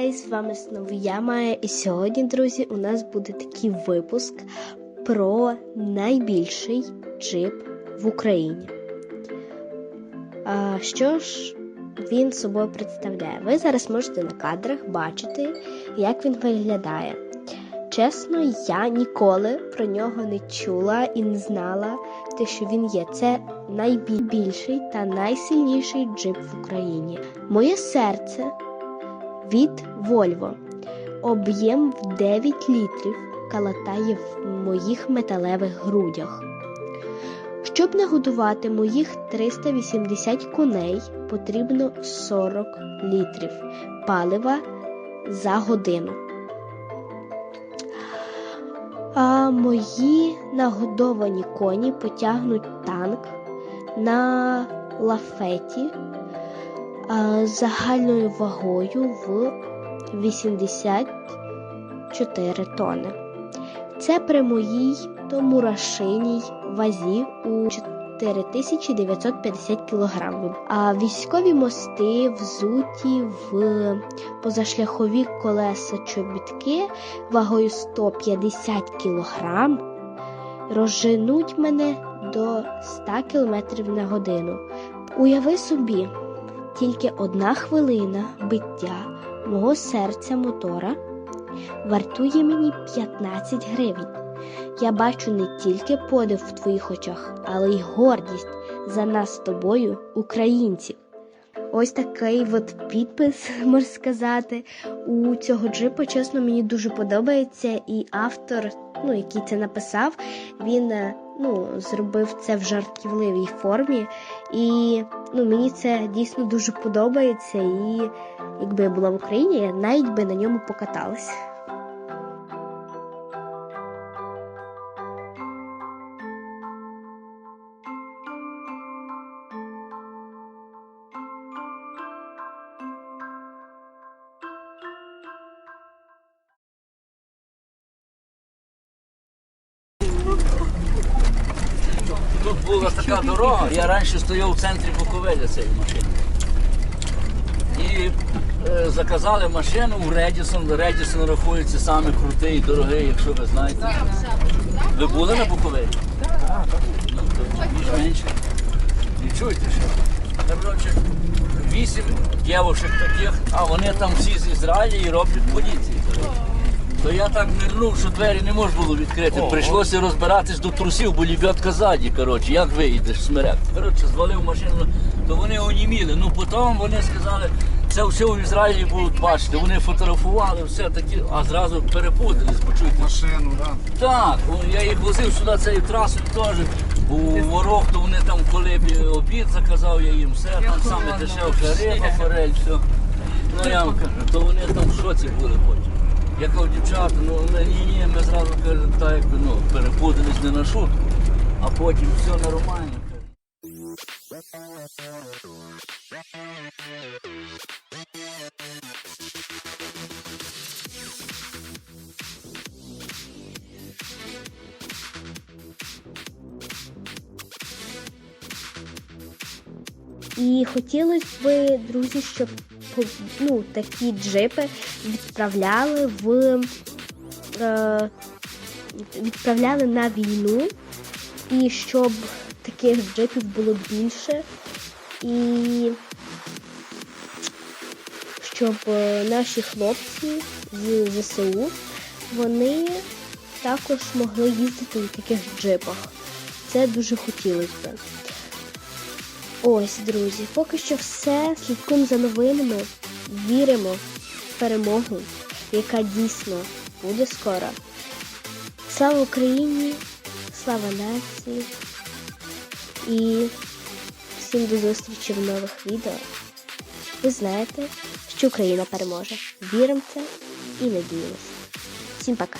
гайс! З вами знову я Майя, і сьогодні, друзі, у нас буде такий випуск про найбільший джип в Україні. А, що ж він собою представляє? Ви зараз можете на кадрах бачити, як він виглядає. Чесно, я ніколи про нього не чула і не знала, те, що він є. Це найбільший та найсильніший джип в Україні. Моє серце від Volvo. Об'єм в 9 літрів калатає в моїх металевих грудях. Щоб нагодувати моїх 380 коней, потрібно 40 літрів палива за годину. А мої нагодовані коні потягнуть танк на лафеті загальною вагою в 84 тонни. Це при моїй томурашиній вазі у 4950 кг. А військові мости взуті в позашляхові колеса чобітки вагою 150 кг розженуть мене до 100 км на годину. Уяви собі, тільки одна хвилина биття мого серця мотора вартує мені 15 гривень. Я бачу не тільки подив в твоїх очах, але й гордість за нас з тобою, українців. Ось такий от підпис, можна сказати, у цього джипу. Чесно, мені дуже подобається. І автор, ну, який це написав, він е, ну, зробив це в жартівливій формі. І ну, мені це дійсно дуже подобається. І якби я була в Україні, я навіть би на ньому покаталась. Була така дорога, я раніше стояв в центрі Буковеля цієї машини. І е, заказали машину в Редісон. Редісон рахується саме крутий і дорогий, якщо ви знаєте. Ви були на Буковелі? Так. Ну, більш-менше. І чуєте, що? Коротше, вісім дівчинок таких, а вони там всі з Ізраїля і роблять поліції. То я так нирнув, що двері не можна було відкрити. Прийшлося розбиратись до трусів, бо лебедка ззаді, коротше, як виїдеш смерек. Коротше, звалив машину, то вони оніміли. Ну потім вони сказали, це все в Ізраїлі будуть бачити. Вони фотографували, все такі, а зразу перепутались, почуйте. машину, да. Так, я їх возив сюди цією трасою теж. У ворог, то вони там, коли б обід заказав, я їм все, там саме дешевша риба, форель, все. Ну я вам кажу, то вони там в шоці були потім. Я кажу, дівчата, ну ні, ні, ми зразу кажу, так якби ну, перепутались не на шутку, а потім все нормально. І хотілося б, друзі, щоб ну, такі джипи відправляли в е, відправляли на війну, і щоб таких джипів було більше, і щоб е, наші хлопці з ЗСУ вони також могли їздити на таких джипах. Це дуже хотілося б. Ось, друзі, поки що все. Слідкуємо за новинами. Віримо в перемогу, яка дійсно буде скоро. Слава Україні! Слава нації! І всім до зустрічі в нових відео. Ви знаєте, що Україна переможе. Віримо в це і надіємося. Всім пока!